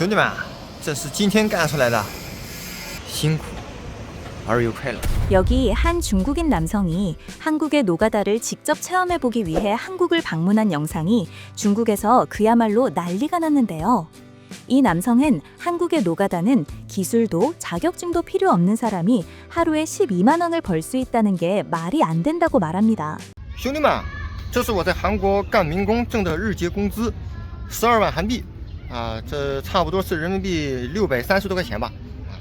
兄弟们，这是今天干出来的，辛苦而又快乐。 여기 한 중국인 남성이 한국의 노가다를 직접 체험해 보기 위해 한국을 방문한 영상이 중국에서 그야말로 난리가 났는데요. 이 남성은 한국의 노가다는 기술도 자격증도 필요 없는 사람이 하루에 12만 원을 벌 수 있다는 게 말이 안 된다고 말합니다. 兄弟们，这是我在韩国干民工挣的日结工资，十二万韩币， 啊，这差不多是人民币六百三十多块钱吧，啊，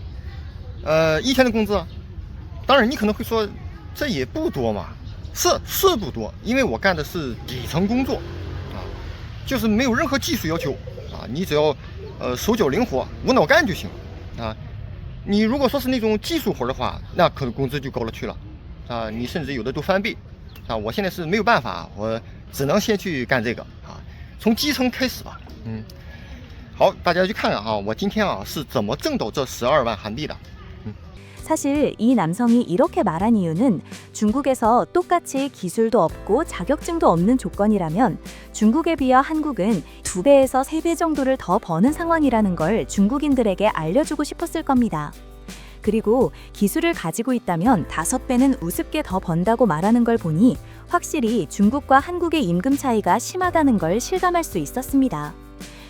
呃，一天的工资。当然，你可能会说，这也不多嘛，是是不多，因为我干的是底层工作，啊，就是没有任何技术要求，啊，你只要呃手脚灵活，无脑干就行，啊，你如果说是那种技术活的话，那可能工资就高了去了，啊，你甚至有的都翻倍。啊，我现在是没有办法，我只能先去干这个啊，从基层开始吧。嗯，好，大家去看看啊，我今天啊是怎么挣到这十二万韩币的。 사실 이 남성이 이렇게 말한 이유는 중국에서 똑같이 기술도 없고 자격증도 없는 조건이라면 중국에 비해 한국은 두 배에서 세 배 정도를 더 버는 상황이라는 걸 중국인들에게 알려주고 싶었을 겁니다. 그리고 기술을 가지고 있다면 다섯 배는 우습게 더 번다고 말하는 걸 보니 확실히 중국과 한국의 임금 차이가 심하다는 걸 실감할 수 있었습니다.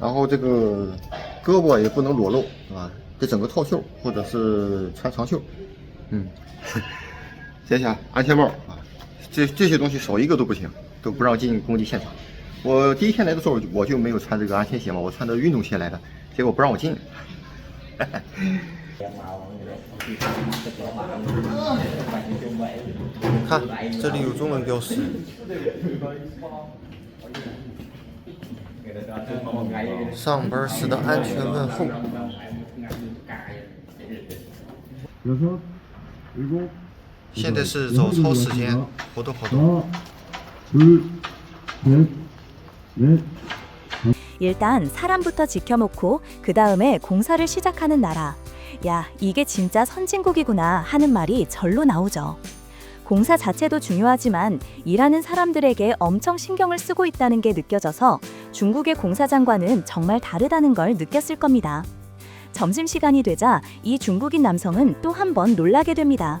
然后这个胳膊也不能裸露，啊，得整个套袖或者是穿长袖，嗯，接下来安全帽啊，这这些东西少一个都不行，都不让进工地现场。我第一天来的时候我就没有穿这个安全鞋嘛，我穿的运动鞋来的，结果不让我进。看，这里有中文标识。上班时的安全问候。 여섯, 일곱, 现在是早操时间，活动活动。 하나, 둘, 셋, 넷, 일단 사람부터 지켜놓고 그 다음에 공사를 시작하는 나라. 야, 이게 진짜 선진국이구나 하는 말이 절로 나오죠. 공사 자체도 중요하지만 일하는 사람들에게 엄청 신경을 쓰고 있다는 게 느껴져서 중국의 공사 장과는 정말 다르다는 걸 느꼈을 겁니다. 점심시간이 되자 이 중국인 남성은 또 한 번 놀라게 됩니다.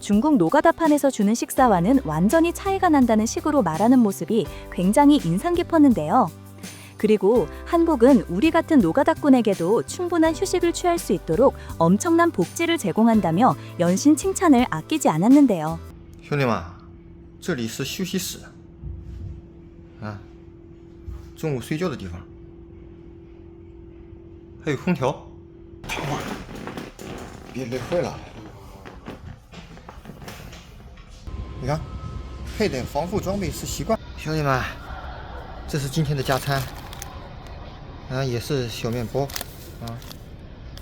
중국 노가다판에서 주는 식사와는 완전히 차이가 난다는 식으로 말하는 모습이 굉장히 인상 깊었는데요. 그리고 한국은 우리 같은 노가다꾼에게도 충분한 휴식을 취할 수 있도록 엄청난 복지를 제공한다며 연신 칭찬을 아끼지 않았는데요. 兄弟们，这里是休息室，啊，中午睡觉的地方，还有空调。躺会儿，别累坏了。 你看，佩戴防护装备是习惯。兄弟们，这是今天的加餐，啊，也是小面包，啊，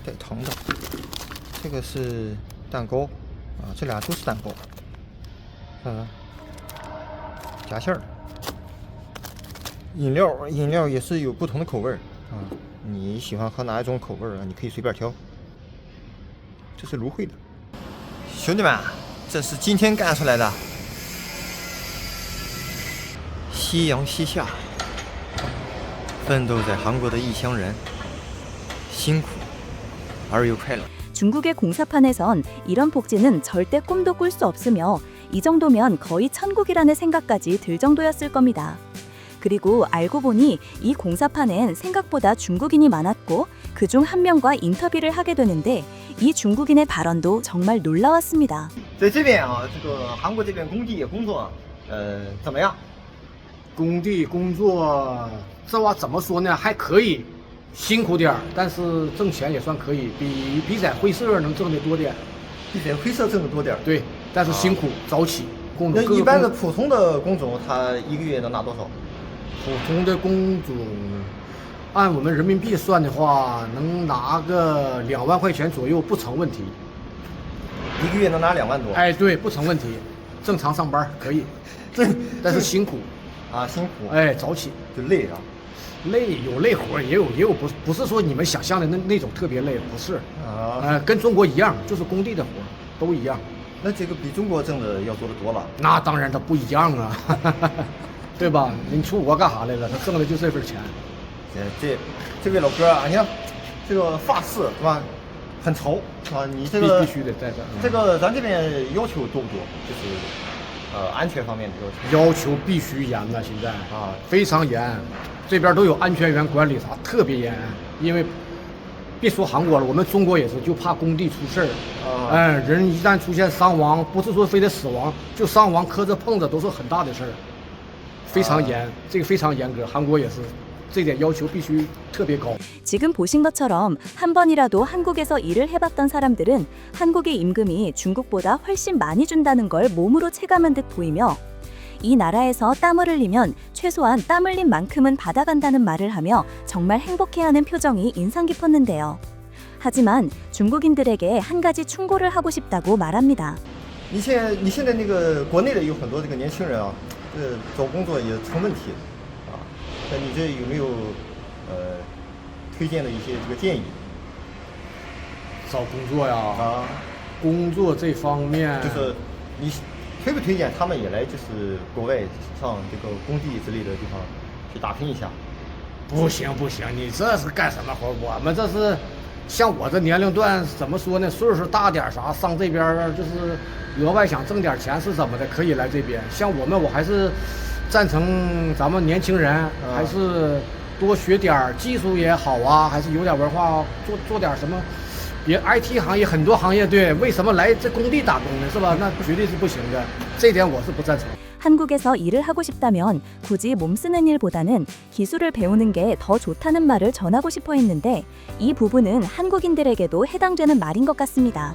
带糖的。这个是蛋糕，啊，这俩都是蛋糕。看看，夹馅儿。饮料，饮料也是有不同的口味儿啊。你喜欢喝哪一种口味儿啊？你可以随便挑。这是芦荟的。兄弟们，这是今天干出来的。夕阳西下， 奋斗在韩国的异乡人，辛苦而又快乐。 중국의 공사판에선 이런 복지는 절대 꿈도 꿀 수 없으며 이 정도면 거의 천국이라는 생각까지 들 정도였을 겁니다. 그리고 알고 보니 이 공사판엔 생각보다 중국인이 많았고 그중 한 명과 인터뷰를 하게 되는데 이 중국인의 발언도 정말 놀라웠습니다. 在这边啊，这个韩国这边工地工作，呃，怎么样？ 工地工作，这话怎么说呢？还可以，辛苦点儿，但是挣钱也算可以，比比在会社能挣得多点。比在会社挣的多点儿。对，但是辛苦，早起。工那种一般的普通的工种，他一个月能拿多少？普通的工种，按我们人民币算的话，能拿个两万块钱左右不成问题。一个月能拿两万多。哎，对，不成问题，正常上班可以，这但是辛苦，啊，辛苦，哎，早起。就累啊。累有累活，也有也有不不是说你们想象的那那种特别累，不是，啊，呃，跟中国一样，就是工地的活都一样。那这个比中国挣的要多得多了。那当然它不一样啊，对吧？你出国干啥来了？他挣的就这份钱。这这这位老哥啊，你看这个发饰是吧，很潮啊？你这个必必须得在这儿嗯这个咱这边要求多不多？就是呃安全方面的要求。要求必须严呐，现在啊非常严，这边都有安全员管理啥，特别严。因为别说韩国了，我们中国也是，就怕工地出事儿。啊哎，人一旦出现伤亡，不是说非得死亡，就伤亡磕着碰着都是很大的事儿，非常严，这个非常严格。韩国也是，这点要求必须特别高。 지금 보신 것처럼 한 번이라도 한국에서 일을 해봤던 사람들은 한국의 임금이 중국보다 훨씬 많이 준다는 걸 몸으로 체감한 듯 보이며 이 나라에서 땀을 흘리면 최소한 땀 흘린 만큼은 받아간다는 말을 하며 정말 행복해하는 표정이 인상 깊었는데요. 하지만 중국인들에게 한 가지 충고를 하고 싶다고 말합니다. 你现你现在那个国内的有很多这个年轻人啊，这找工作也成问题啊。 那你这有没有呃推荐的一些这个建议找工作呀，啊？工作这方面就是你推不推荐他们也来就是国外上这个工地之类的地方去打拼一下？不行不行，你这是干什么活儿？我们这是像我这年龄段怎么说呢？岁数大点儿啥，上这边儿就是额外想挣点钱是怎么的，可以来这边。像我们，我还是赞成咱们年轻人还是多学点儿技术也好啊，还是有点文化，做做点什么。别 IT 行业很多行业对，为什么来这工地打工呢？是吧？那绝对是不行的，这点我是不赞成。 한국에서 일을 하고 싶다면 굳이 몸 쓰는 일보다는 기술을 배우는 게 더 좋다는 말을 전하고 싶어 했는데 이 부분은 한국인들에게도 해당되는 말인 것 같습니다.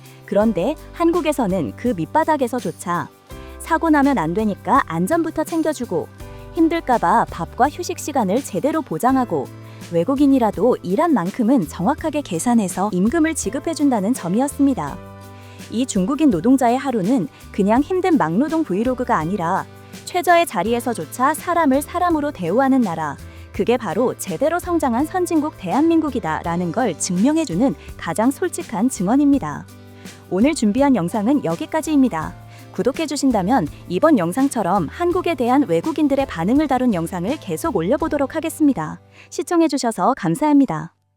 그런데 한국에서는 그 밑바닥에서조차 사고 나면 안 되니까 안전부터 챙겨주고 힘들까봐 밥과 휴식 시간을 제대로 보장하고 외국인이라도 일한 만큼은 정확하게 계산해서 임금을 지급해준다는 점이었습니다. 이 중국인 노동자의 하루는 그냥 힘든 막노동 브이로그가 아니라 최저의 자리에서조차 사람을 사람으로 대우하는 나라. 그게 바로 제대로 성장한 선진국 대한민국이다라는 걸 증명해주는 가장 솔직한 증언입니다. 오늘 준비한 영상은 여기까지입니다. 구독해주신다면 이번 영상처럼 한국에 대한 외국인들의 반응을 다룬 영상을 계속 올려보도록 하겠습니다. 시청해주셔서 감사합니다.